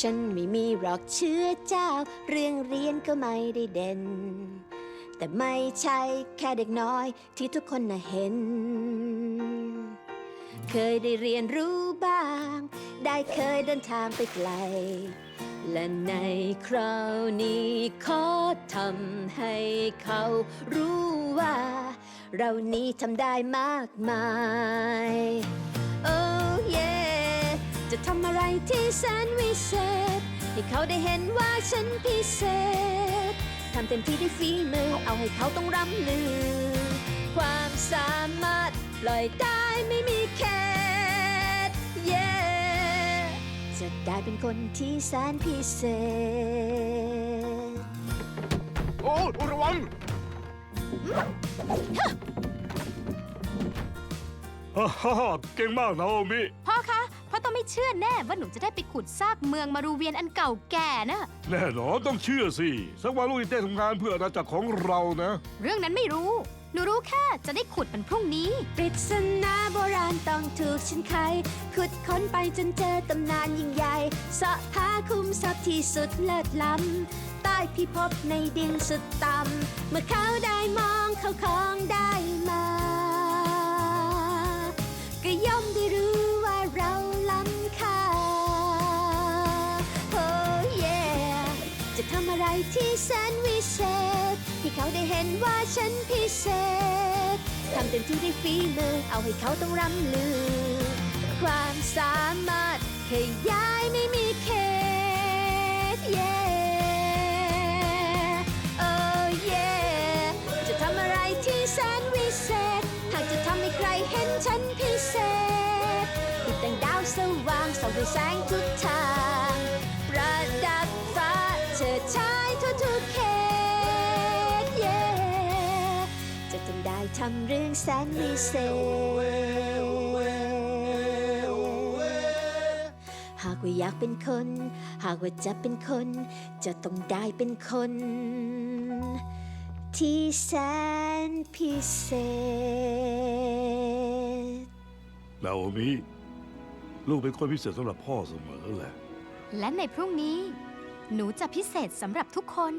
ฉันไม่มีหรอกเชื้อเจ้า เรื่องเรียนก็ไม่ได้เด่น แต่ไม่ใช่แค่เด็กน้อยที่ทุกคนน่ะเห็น เคยได้เรียนรู้บ้าง ได้เคยเดินทางไปไกล และในคราวนี้ขอทำให้เขารู้ว่า เรานี้ทำได้มากมาย ทำอะไรที่แสนวิเศษ ให้เขาได้เห็นว่าฉันพิเศษ ทำเต็มที่ด้วยฝีมือ เอาให้เขาต้องร่ำลือ ความสามารถปล่อยได้ไม่มีแค่เย่จะได้เป็นคนที่แสนพิเศษ โอ้ระวังฮ่าฮ่าฮ่าเก่งมากนาโอมิ พ่อคะพ่อต้องไม่เชื่อแน่ว่าหนูจะได้ไปขุดซากเมืองมารูเวียนอันเก่าแก่นะ แน่นอนต้องเชื่อสิสักวันลูกจะได้ทำงานเพื่ออาณาจักรของเรานะ เรื่องนั้นไม่รู้ หนูรู้แค่จะได้ขุดมันพรุ่งนี้ ปริศนาโบราณต้องถูกฉันไขขุดค้นไปจนเจอตำนานยิ่งใหญ่เสาะหาคุ้มทรัพย์ที่สุดเลิศล้ำใต้พิภพในดินสุดต่ำเมื่อเขาได้มองเขาของได้มา รู้ว่าเราล้ำค่า โอ้เย่จะทำอะไรที่แสนวิเศษให้เขาได้เห็นว่าฉันพิเศษ ทำเต็มที่ด้วยฝีมือ เอาให้เขาต้องร่ำลือ ความสามารถขยายไม่มีเขตเย่โอ้เย่จะทำอะไรที่แสน สว่างส่องด้วยแสงทุกทาง ประดับฟ้าเฉิดฉายทั่วทุกเขตเย่จะต้องได้ทำเรื่องแสนวิเศษ หากว่าอยากเป็นคน หากว่าจะเป็นคน จะต้องได้เป็นคน ที่แสนพิเศษ นาโอมิ ลูกเป็นคนพิเศษสำหรับพ่อเสมอแหละ และในพรุ่งนี้ หนูจะพิเศษสำหรับทุกคน